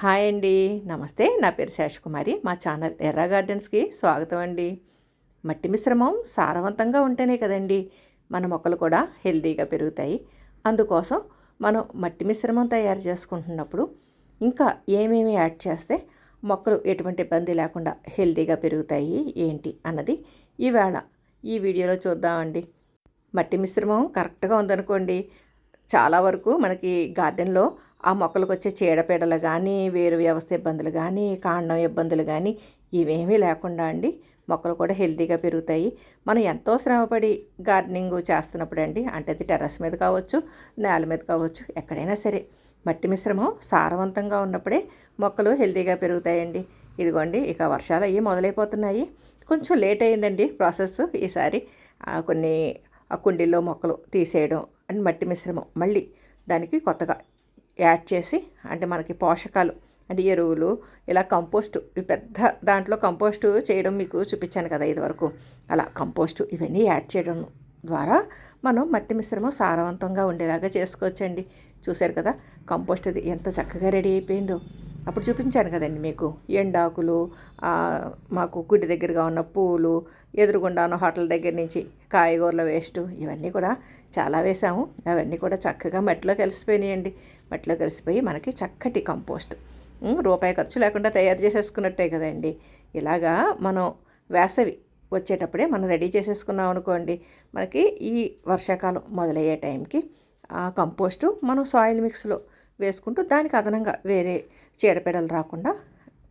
Hi అండి. నమస్తే. నా పేరు శేషకుమారి. మా ఛానల్ ఎర్ర గార్డెన్స్కి స్వాగతం అండి. మట్టి మిశ్రమం సారవంతంగా ఉంటేనే కదండి మన మొక్కలు కూడా హెల్తీగా పెరుగుతాయి. అందుకోసం మనం మట్టి మిశ్రమం తయారు చేసుకుంటున్నప్పుడు ఇంకా ఏమేమి యాడ్ చేస్తే మొక్కలు ఎటువంటి ఇబ్బంది లేకుండా హెల్తీగా పెరుగుతాయి ఏంటి అన్నది ఈవేళ ఈ వీడియోలో చూద్దామండి. మట్టి మిశ్రమం కరెక్ట్గా ఉందనుకోండి చాలా వరకు మనకి గార్డెన్లో ఆ మొక్కలకు వచ్చే చీడపీడలు కానీ వేరు వ్యవస్థ ఇబ్బందులు కానీ కాండం ఇబ్బందులు కానీ ఇవేమీ లేకుండా అండి మొక్కలు కూడా హెల్తీగా పెరుగుతాయి. మనం ఎంతో శ్రమపడి గార్డెనింగ్ చేస్తున్నప్పుడు అండి అంటే అది టెర్రస్ మీద కావచ్చు నేల మీద కావచ్చు ఎక్కడైనా సరే మట్టి మిశ్రమం సారవంతంగా ఉన్నప్పుడే మొక్కలు హెల్తీగా పెరుగుతాయండి. ఇదిగోండి ఇక వర్షాలు అయ్యి మొదలైపోతున్నాయి. కొంచెం లేట్ అయిందండి ప్రాసెస్ ఈసారి. కొన్ని ఆ కుండీల్లో మొక్కలు తీసేయడం అండ్ మట్టి మిశ్రమం మళ్ళీ దానికి కొత్తగా యాడ్ చేసి అంటే మనకి పోషకాలు అంటే ఎరువులు ఇలా కంపోస్టు ఈ పెద్ద దాంట్లో కంపోస్టు చేయడం మీకు చూపించాను కదా ఇదివరకు అలా కంపోస్టు ఇవన్నీ యాడ్ చేయడం ద్వారా మనం మట్టి మిశ్రమం సారవంతంగా ఉండేలాగా చేసుకోవచ్చండి. చూశారు కదా కంపోస్ట్ అది ఎంత చక్కగా రెడీ అయిపోయిందో. అప్పుడు చూపించాను కదండి మీకు. ఎండాకులు మాకు గుడి దగ్గరగా ఉన్న పూలు ఎదురుగుండాను హోటల్ దగ్గర నుంచి కాయగూరల వేస్ట్ ఇవన్నీ కూడా చాలా వేసాము. అవన్నీ కూడా చక్కగా మట్టిలో కలిసిపోయినాయండి. మట్టిలో కలిసిపోయి మనకి చక్కటి కంపోస్ట్. రూపాయి ఖర్చు లేకుండా తయారు చేసేసుకున్నట్టే కదండి. ఇలాగా మనం వేసవి వచ్చేటప్పుడే మనం రెడీ చేసేసుకున్నాం అనుకోండి మనకి ఈ వర్షాకాలం మొదలయ్యే టైంకి ఆ కంపోస్టు మనం సాయిల్ మిక్స్లో వేసుకుంటూ దానికి అదనంగా వేరే చీడపీడలు రాకుండా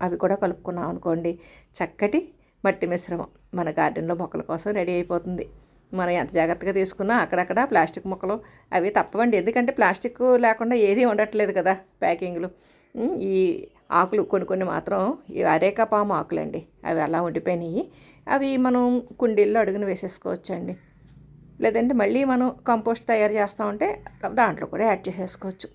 అవి కూడా కలుపుకున్నాం అనుకోండి. చక్కటి మట్టి మిశ్రమం మన గార్డెన్లో మొక్కల కోసం రెడీ అయిపోతుంది. మనం ఎంత జాగ్రత్తగా తీసుకున్నా అక్కడక్కడ ప్లాస్టిక్ మొక్కలు అవి తప్పవండి. ఎందుకంటే ప్లాస్టిక్ లేకుండా ఏది ఉండట్లేదు కదా ప్యాకింగ్లు. ఈ ఆకులు కొన్ని కొన్ని మాత్రం ఈ అరేకా పాము ఆకులండి. అవి అలా ఉండిపోయినాయి. అవి మనం కుండీల్లో అడుగున వేసేసుకోవచ్చండి. లేదంటే మళ్ళీ మనం కంపోస్ట్ తయారు చేస్తూ ఉంటే దాంట్లో కూడా యాడ్ చేసేసుకోవచ్చు.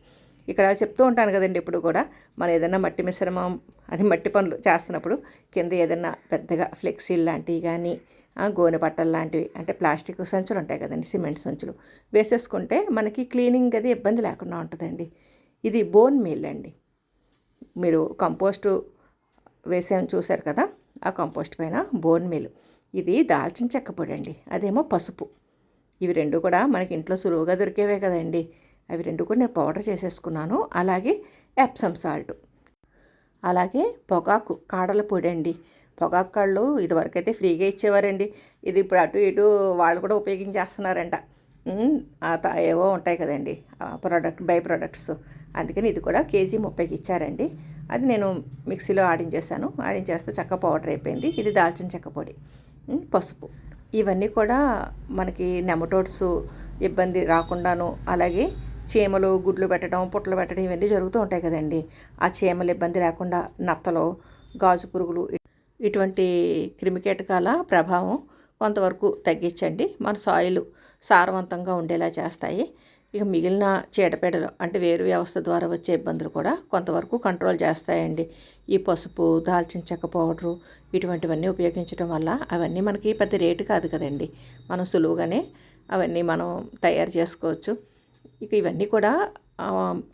ఇక్కడ చెప్తూ ఉంటాను కదండి ఇప్పుడు కూడా మనం ఏదైనా మట్టి మిశ్రమం అది మట్టి పనులు చేస్తున్నప్పుడు కింద ఏదైనా పెద్దగా ఫ్లెక్సీలు లాంటివి కానీ గోనె పట్టలు లాంటివి అంటే ప్లాస్టిక్ సంచులు ఉంటాయి కదండి సిమెంట్ సంచులు వేసేసుకుంటే మనకి క్లీనింగ్ అది ఇబ్బంది లేకుండా ఉంటుందండి. ఇది బోన్ మీల్ అండి. మీరు కంపోస్టు వేసాం చూశారు కదా ఆ కంపోస్ట్ పైన బోన్ మీల్. ఇది దాల్చిన చెక్క పొడి అండి అదేమో పసుపు. ఇవి రెండు కూడా మనకి ఇంట్లో సులువుగా దొరికేవే కదండి. అవి రెండు కూడా నేను పౌడర్ చేసేసుకున్నాను. అలాగే ఎప్సమ్ సాల్ట్. అలాగే పొగాకు కాడల పొడి అండి. పొగాకు కాళ్ళు ఇదివరకైతే ఫ్రీగా ఇచ్చేవారండి. ఇది ఇప్పుడు అటు ఇటు వాళ్ళు కూడా ఉపయోగించేస్తున్నారంట. ఏవో ఉంటాయి కదండి. ప్రోడక్ట్ బై ప్రోడక్ట్స్ అందుకని ఇది కూడా కేజీ ముప్పైకి ఇచ్చారండి. అది నేను మిక్సీలో ఆడించేసాను ఆడించేస్తే చక్క పౌడర్ అయిపోయింది. ఇది దాల్చిన చెక్క పొడి. పసుపు. ఇవన్నీ కూడా మనకి నెమటోడ్స్ ఇబ్బంది రాకుండాను. అలాగే చీమలు గుడ్లు పెట్టడం పుట్టలు పెట్టడం ఇవన్నీ జరుగుతూ ఉంటాయి కదండి. ఆ చీమలు ఇబ్బంది లేకుండా నత్తలు గాజు పురుగులు ఇటువంటి క్రిమికీటకాల ప్రభావం కొంతవరకు తగ్గించండి. మన సాయిల్ సారవంతంగా ఉండేలా చేస్తాయి. ఇక మిగిలిన చీడపీడలు అంటే వేరు వ్యవస్థ ద్వారా వచ్చే ఇబ్బందులు కూడా కొంతవరకు కంట్రోల్ చేస్తాయండి. ఈ పసుపు దాల్చిన చెక్క పౌడరు ఇటువంటివన్నీ ఉపయోగించడం వల్ల అవన్నీ మనకి పెద్ద రేటు కాదు కదండి. మనం సులువుగానే అవన్నీ మనం తయారు చేసుకోవచ్చు. ఇక ఇవన్నీ కూడా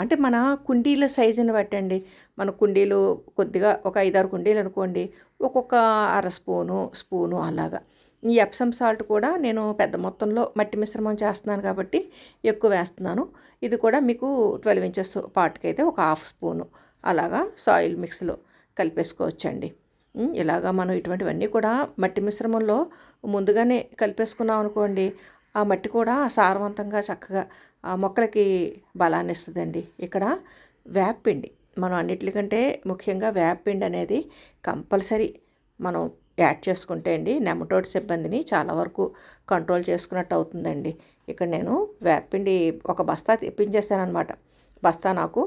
అంటే మన కుండీల సైజుని బట్టండి. మన కుండీలు కొద్దిగా ఒక ఐదారు కుండీలు అనుకోండి ఒక్కొక్క అర స్పూను స్పూను అలాగా. ఈ ఎప్సమ్ సాల్ట్ కూడా నేను పెద్ద మొత్తంలో మట్టి మిశ్రమం చేస్తున్నాను కాబట్టి ఎక్కువ వేస్తున్నాను. ఇది కూడా మీకు ట్వెల్వ్ ఇంచెస్ పాటుకి అయితే ఒక హాఫ్ స్పూను అలాగా సాయిల్ మిక్స్లో కలిపేసుకోవచ్చండి. ఇలాగా మనం ఇటువంటివన్నీ కూడా మట్టి మిశ్రమంలో ముందుగానే కలిపేసుకున్నాం అనుకోండి ఆ మట్టి కూడా సారవంతంగా చక్కగా మొక్కలకి బలాన్ని ఇస్తుందండి ఇక్కడ వేపపిండి మనం అన్నిటికంటే ముఖ్యంగా వేపపిండి అనేది కంపల్సరీ మనం యాడ్ చేసుకుంటే అండి నెమటోడ్స్ ఇబ్బందిని చాలా వరకు కంట్రోల్ చేసుకున్నట్టు అవుతుందండి. ఇక్కడ నేను వేపపిండి ఒక బస్తా తెప్పించేసానమాట బస్తా నాకు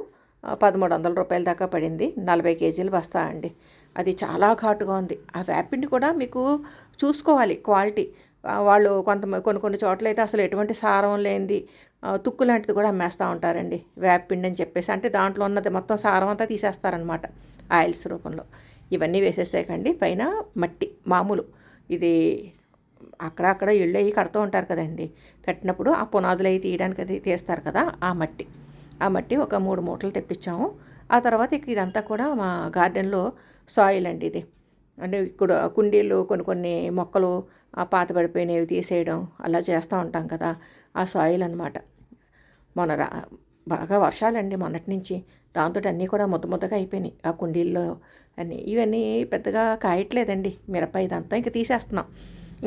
పదమూడు వందల రూపాయల దాకా పడింది. నలభై కేజీలు బస్తా అండి. అది చాలా ఘాటుగా ఉంది. ఆ వేపిండి కూడా మీకు చూసుకోవాలి క్వాలిటీ. వాళ్ళు కొంత కొన్ని కొన్ని చోట్ల అయితే అసలు ఎటువంటి సారం లేనిది తుక్కు లాంటిది కూడా అమ్మేస్తూ ఉంటారండి. వేపిండి అని చెప్పేసి. అంటే దాంట్లో ఉన్నది మొత్తం సారం అంతా తీసేస్తారనమాట ఆయిల్స్ రూపంలో. ఇవన్నీ వేసేసాకండి. పైన మట్టి మామూలు. ఇది అక్కడ అక్కడ ఇళ్ళు అవి కడుతూ ఉంటారు కదండి. కట్టినప్పుడు ఆ పునాదులు అవి తీయడానికి అది తీస్తారు కదా ఆ మట్టి. ఆ మట్టి ఒక మూడు మూటలు తెప్పించాము. ఆ తర్వాత ఇక ఇదంతా కూడా మా గార్డెన్లో సాయిల్ అండి ఇది. అంటే ఇక్కడ కుండీలు కొన్ని కొన్ని మొక్కలు ఆ పాత పడిపోయినవి తీసేయడం అలా చేస్తూ ఉంటాం కదా ఆ సాయిల్ అనమాట మొన్న రా బాగా వర్షాలండి మొన్నటి నుంచి. దాంతో అన్నీ కూడా ముద్ద ముద్దగా అయిపోయినాయి. ఆ కుండీల్లో అన్నీ. ఇవన్నీ పెద్దగా కాయట్లేదండి మిరప ఇదంతా ఇంకా తీసేస్తున్నాం.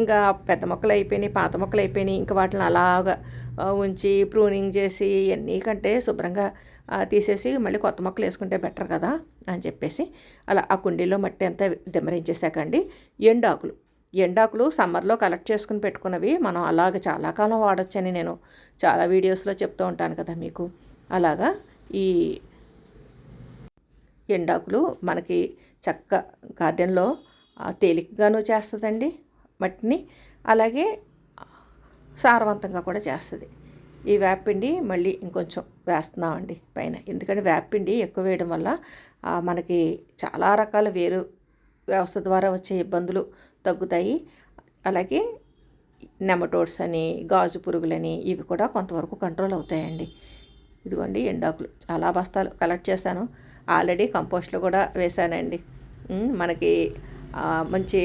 ఇంకా పెద్ద మొక్కలు అయిపోయినాయి పాత మొక్కలు అయిపోయినాయి. ఇంకా వాటిని అలాగా ఉంచి ప్రూనింగ్ చేసి ఇవన్నీ కంటే శుభ్రంగా తీసేసి మళ్ళీ కొత్త మొక్కలు వేసుకుంటే బెటర్ కదా అని చెప్పేసి అలా ఆ కుండీలో మట్టి అంతా దిమ్మరించేసాకండి. ఎండాకులు. ఎండాకులు సమ్మర్లో కలెక్ట్ చేసుకుని పెట్టుకున్నవి మనం అలాగ చాలా కాలం వాడచ్చని నేను చాలా వీడియోస్లో చెప్తూ ఉంటాను కదా మీకు. అలాగా ఈ ఎండాకులు మనకి చక్క గార్డెన్లో తేలికగాను చేస్తుందండి. మట్టిని అలాగే సారవంతంగా కూడా చేస్తుంది. ఈ వేపిండి మళ్ళీ ఇంకొంచెం వేస్తున్నామండి పైన. ఎందుకంటే వేపిండి ఎక్కువ వేయడం వల్ల మనకి చాలా రకాల వేరు వ్యవస్థ ద్వారా వచ్చే ఇబ్బందులు తగ్గుతాయి. అలాగే నెమటోడ్స్ అని గాజు పురుగులని ఇవి కూడా కొంతవరకు కంట్రోల్ అవుతాయండి. ఇదిగోండి ఎండాకులు. చాలా బస్తాలు కలెక్ట్ చేశాను. ఆల్రెడీ కంపోస్ట్లో కూడా వేశానండి. మనకి మంచి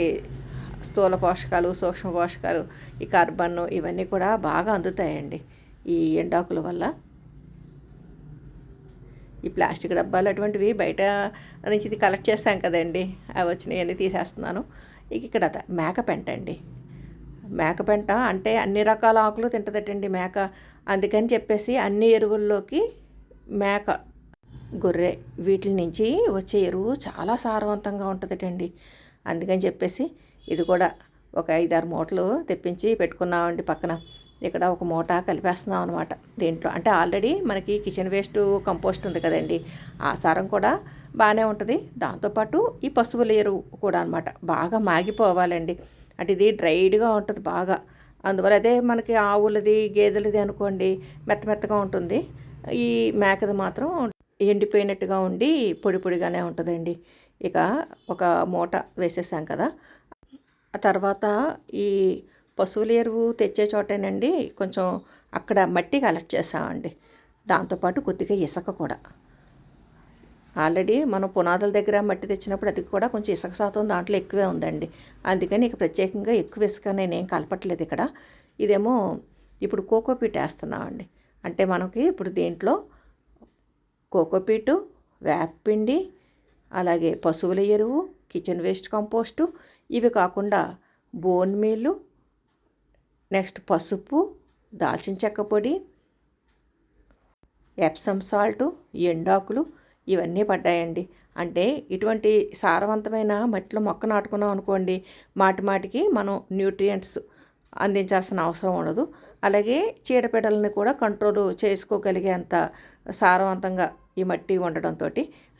స్థూల పోషకాలు సూక్ష్మ పోషకాలు ఈ కార్బన్ ఇవన్నీ కూడా బాగా అందుతాయండి. ఈ ఎండాకుల వల్ల. ఈ ప్లాస్టిక్ డబ్బాలు అటువంటివి బయట నుంచి ఇది కలెక్ట్ చేస్తాం కదండి. అవి వచ్చినాయి అన్నీ తీసేస్తున్నాను. ఇక ఇక్కడ మేక పెంట అండి. మేక పెంట అంటే అన్ని రకాల ఆకులు తింటదటండి మేక. అందుకని చెప్పేసి అన్ని ఎరువుల్లోకి మేక గొర్రె వీటి నుంచి వచ్చే ఎరువు చాలా సారవంతంగా ఉంటుందటండి. అందుకని చెప్పేసి ఇది కూడా ఒక ఐదారు మూటలు తెప్పించి పెట్టుకున్నామండి పక్కన. ఇక్కడ ఒక మూట కలిపేస్తున్నాం అనమాట దీంట్లో. అంటే ఆల్రెడీ మనకి కిచెన్ వేస్ట్ కంపోస్ట్ ఉంది కదండి. ఆ సారం కూడా బాగానే ఉంటుంది. దాంతోపాటు ఈ పశువుల ఎరువు కూడా అనమాట బాగా మాగిపోవాలండి. అంటే ఇది డ్రైడ్గా ఉంటుంది బాగా. అందువల్ల అదే మనకి ఆవులది గేదెలది అనుకోండి మెత్త మెత్తగా ఉంటుంది. ఈ మేకది మాత్రం ఎండిపోయినట్టుగా ఉండి పొడి పొడిగానే ఉంటుందండి. ఇక ఒక మూట వేసేసాం కదా. ఆ తర్వాత ఈ పశువుల ఎరువు తెచ్చే చోటేనండి కొంచెం అక్కడ మట్టి కలెక్ట్ చేసామండి దాంతోపాటు కొద్దిగా ఇసుక కూడా. ఆల్రెడీ మనం పునాదుల దగ్గర మట్టి తెచ్చినప్పుడు అది కూడా కొంచెం ఇసుక శాతం దాంట్లో ఎక్కువే ఉందండి. అందుకని ఇక ప్రత్యేకంగా ఎక్కువ ఇసుక నేనేం కలపట్లేదు ఇక్కడ. ఇదేమో ఇప్పుడు కోకోపీట్ వేస్తున్నామండి. అంటే మనకి ఇప్పుడు దీంట్లో కోకోపీటు వేపపిండి అలాగే పశువుల ఎరువు కిచెన్ వేస్ట్ కంపోస్టు ఇవి కాకుండా బోన్ మీలు నెక్స్ట్ పసుపు దాల్చిన చెక్క పొడి ఎప్సమ్ సాల్ట్ ఎండాకులు ఇవన్నీ పడ్డాయండి. అంటే ఇటువంటి సారవంతమైన మట్టిలో మొక్క నాటుకున్నాం అనుకోండి మాటి మాటికి మనం న్యూట్రియంట్స్ అందించాల్సిన అవసరం ఉండదు. అలాగే చీడపీడలని కూడా కంట్రోల్ చేసుకోగలిగేంత సారవంతంగా ఈ మట్టి ఉండడంతో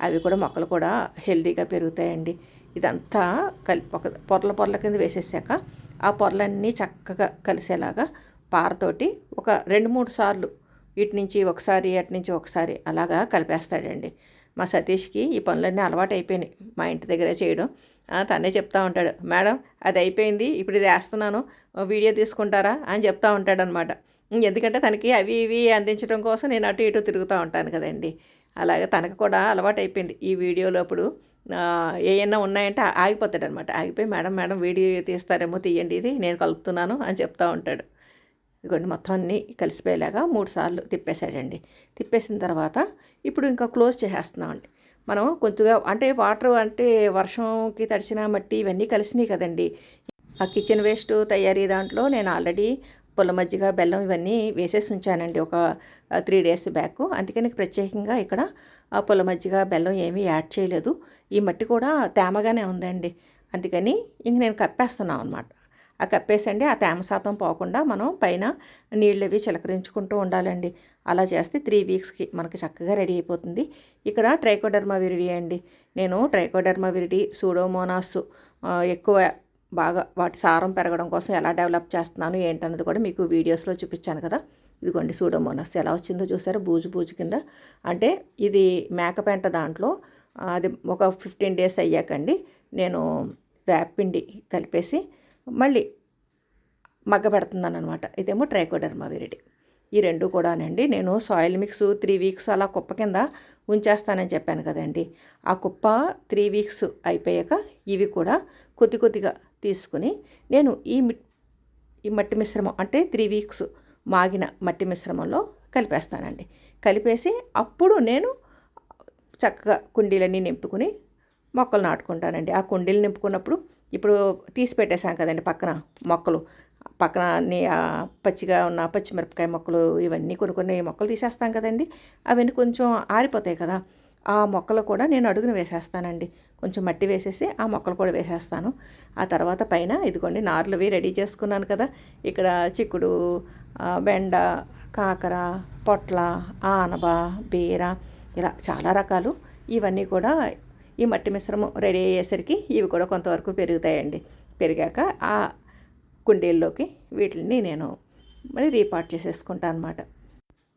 అవి కూడా మొక్కలు కూడా హెల్తీగా పెరుగుతాయండి. ఇదంతా కలిపి ఒక పొరల పొరల కింద వేసేసాక ఆ పొరలన్నీ చక్కగా కలిసేలాగా పారతోటి ఒక రెండు మూడు సార్లు ఇటు నుంచి ఒకసారి అటు నుంచి ఒకసారి అలాగా కలిపేస్తాడండి. మా సతీష్కి ఈ పనులన్నీ అలవాటు అయిపోయినాయి మా ఇంటి దగ్గరే చేయడం. తనే చెప్తా ఉంటాడు మేడం అది అయిపోయింది ఇప్పుడు ఇది వేస్తున్నాను వీడియో తీసుకుంటారా? అని చెప్తా ఉంటాడనమాట. ఎందుకంటే తనకి అవి ఇవి అందించడం కోసం నేను అటు ఇటు తిరుగుతూ ఉంటాను కదండి. అలాగే తనకు కూడా అలవాటు అయిపోయింది ఈ వీడియోలో అప్పుడు ఏమన్నా ఉన్నాయంటే ఆగిపోతాడు అనమాట ఆగిపోయి మేడం మేడం వీడియో తీస్తారేమో తీయండి ఇది నేను కలుపుతున్నాను అని చెప్తూ ఉంటాడు. ఇదిగోండి మొత్తం అన్నీ కలిసిపోయేలాగా మూడు సార్లు తిప్పేశాడండి. తిప్పేసిన తర్వాత ఇప్పుడు ఇంకా క్లోజ్ చేసేస్తున్నామండి. మనం కొద్దిగా అంటే వాటర్ అంటే వర్షంకి తడిచిన మట్టి ఇవన్నీ కలిసినాయి కదండి. ఆ కిచెన్ వేస్ట్ తయారీ దాంట్లో నేను ఆల్రెడీ పుల్ల మజ్జిగ బెల్లం ఇవన్నీ వేసేసి ఉంచానండి ఒక త్రీ డేస్ బ్యాక్. అందుకని ప్రత్యేకంగా ఇక్కడ పుల్ల మజ్జిగ బెల్లం ఏమీ యాడ్ చేయలేదు. ఈ మట్టి కూడా తేమగానే ఉందండి. అందుకని ఇంక నేను కప్పేస్తున్నాను అనమాట ఆ కప్పేసండి ఆ తేమ శాతం పోకుండా మనం పైన నీళ్ళు అవి చిలకరించుకుంటూ ఉండాలండి. అలా చేస్తే త్రీ వీక్స్కి మనకి చక్కగా రెడీ అయిపోతుంది. ఇక్కడ ట్రైకోడర్మా విరిడి అండి. నేను ట్రైకోడర్మా విరిడి సూడోమోనాస్ ఎక్కువ బాగా వాటి సారం పెరగడం కోసం ఎలా డెవలప్ చేస్తున్నాను ఏంటన్నది కూడా మీకు వీడియోస్లో చూపించాను కదా. ఇదిగోండి సూడోమోనస్ ఎలా వచ్చిందో చూసారా? బూజు బూజు కింద. అంటే ఇది మేకపెంట దాంట్లో అది ఒక ఫిఫ్టీన్ డేస్ అయ్యాకండి. నేను వేపిండి కలిపేసి మళ్ళీ మగ్గ పెడుతున్నాను అనమాట ఇదేమో ట్రైకోడర్మా విరిడి ఈ రెండు కూడానండి. నేను సాయిల్ మిక్స్ త్రీ వీక్స్ అలా కుప్ప కింద ఉంచేస్తానని చెప్పాను కదండి. ఆ కుప్ప త్రీ వీక్స్ అయిపోయాక ఇవి కూడా కొద్ది కొద్దిగా తీసుకుని నేను ఈ మి- ఈ మట్టి మిశ్రమం అంటే త్రీ వీక్స్ మాగిన మట్టి మిశ్రమంలో కలిపేస్తానండి. కలిపేసి అప్పుడు నేను చక్కగా కుండీలన్నీ నింపుకుని మొక్కలు నాటుకుంటానండి. ఆ కుండీలు నింపుకున్నప్పుడు ఇప్పుడు తీసి పెట్టేశాం కదండి పక్కన మొక్కలు. పక్కన అన్ని పచ్చిగా ఉన్న పచ్చిమిరపకాయ మొక్కలు ఇవన్నీ కొన్ని కొన్ని మొక్కలు తీసేస్తాం కదండి. అవన్నీ కొంచెం ఆరిపోతాయి కదా. ఆ మొక్కలు కూడా నేను అడుగున వేసేస్తానండి. కొంచెం మట్టి వేసేసి ఆ మొక్కలు కూడా వేసేస్తాను. ఆ తర్వాత పైన ఇదిగోండి నార్లువి రెడీ చేసుకున్నాను కదా. ఇక్కడ చిక్కుడు బెండ కాకర పొట్ల ఆనబ బీర ఇలా చాలా రకాలు ఇవన్నీ కూడా ఈ మట్టి మిశ్రమం రెడీ అయ్యేసరికి ఇవి కూడా కొంతవరకు పెరుగుతాయండి. పెరిగాక ఆ కుండీల్లోకి వీటిని నేను మరి రీపాట్ చేసేసుకుంటాను అనమాట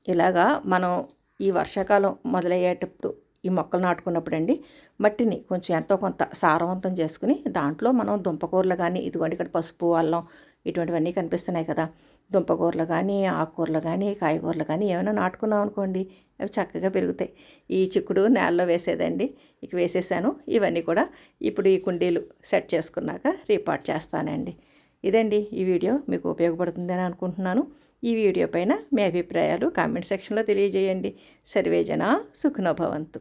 ఇలాగా మనం ఈ వర్షాకాలం మొదలయ్యేటప్పుడు ఈ మొక్కలు నాటుకున్నప్పుడు అండి మట్టిని కొంచెం ఎంతో కొంత సారవంతం చేసుకుని దాంట్లో మనం దుంపకూరలు కానీ ఇదిగోండి ఇక్కడ పసుపు అల్లం ఇటువంటివన్నీ కనిపిస్తున్నాయి కదా. దుంపకూరలు కానీ ఆకుకూరలు కానీ కాయగూరలు కానీ ఏమైనా నాటుకున్నాం అనుకోండి అవి చక్కగా పెరుగుతాయి. ఈ చిక్కుడు నేలలో వేసేదండి. ఇక వేసేసాను. ఇవన్నీ కూడా ఇప్పుడు ఈ కుండీలు సెట్ చేసుకున్నాక రీపార్ట్ చేస్తానండి. ఇదండి ఈ వీడియో. మీకు ఉపయోగపడుతుందని అనుకుంటున్నాను. ఈ వీడియో పైన మీ అభిప్రాయాలు కామెంట్ సెక్షన్లో తెలియజేయండి. సర్వేజన సుఖనోభవంతు